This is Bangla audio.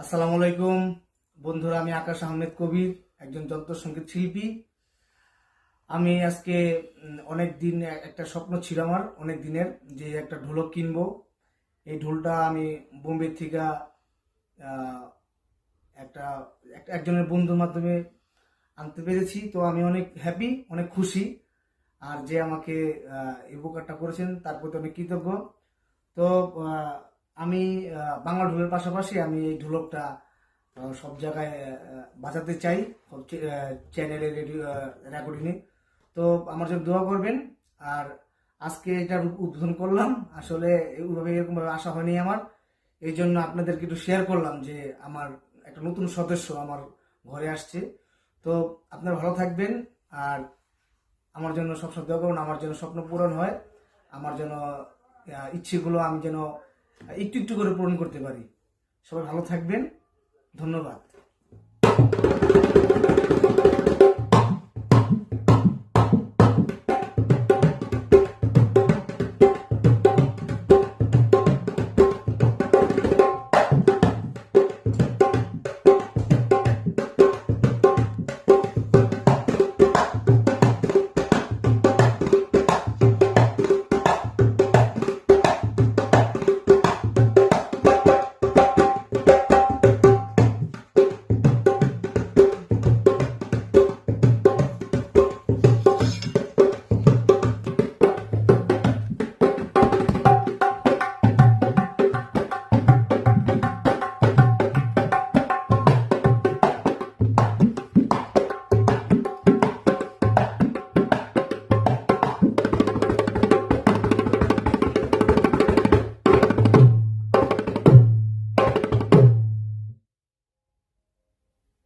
আসসালামু আলাইকুম। বন্ধুরা, আমি আকাশ আহমেদ কবির, একজন যন্ত্র যন্ত্রসঙ্গীত শিল্পী। আমি আজকে অনেক দিন একটা স্বপ্ন ছিল আমার, অনেক দিনের, যে একটা ঢোলক কিনবো। এই ঢোলটা আমি বোম্বে থেকে একটা একজনের বন্ধুর মাধ্যমে আনতে পেরেছি। তো আমি অনেক হ্যাপি অনেক খুশি। আর যে আমাকে এই উপকারটা করেছেন, তার প্রতি অনেক কৃতজ্ঞ। তো আমি বাংলা ঢোলের পাশাপাশি আমি এই ঢোলকটা সব জায়গায় বাজাতে চাই, সব চ্যানেলে রেডিও রেকর্ডিংয়ে তো আমার জন্য দোয়া করবেন। আর আজকে এটা উদ্বোধন করলাম। আসলে ওইভাবে এরকমভাবে আশা হয়নি আমার। এই জন্য আপনাদেরকে একটু শেয়ার করলাম যে আমার একটা নতুন সদস্য আমার ঘরে আসছে। তো আপনারা ভালো থাকবেন। আর আমার জন্য সবসময় দোয়া করুন। আমার যেন স্বপ্ন পূরণ হয়। আমার যেন ইচ্ছেগুলো আমি যেন একটু একটু করে পূরণ করতে পারি। সবাই ভালো থাকবেন। ধন্যবাদ।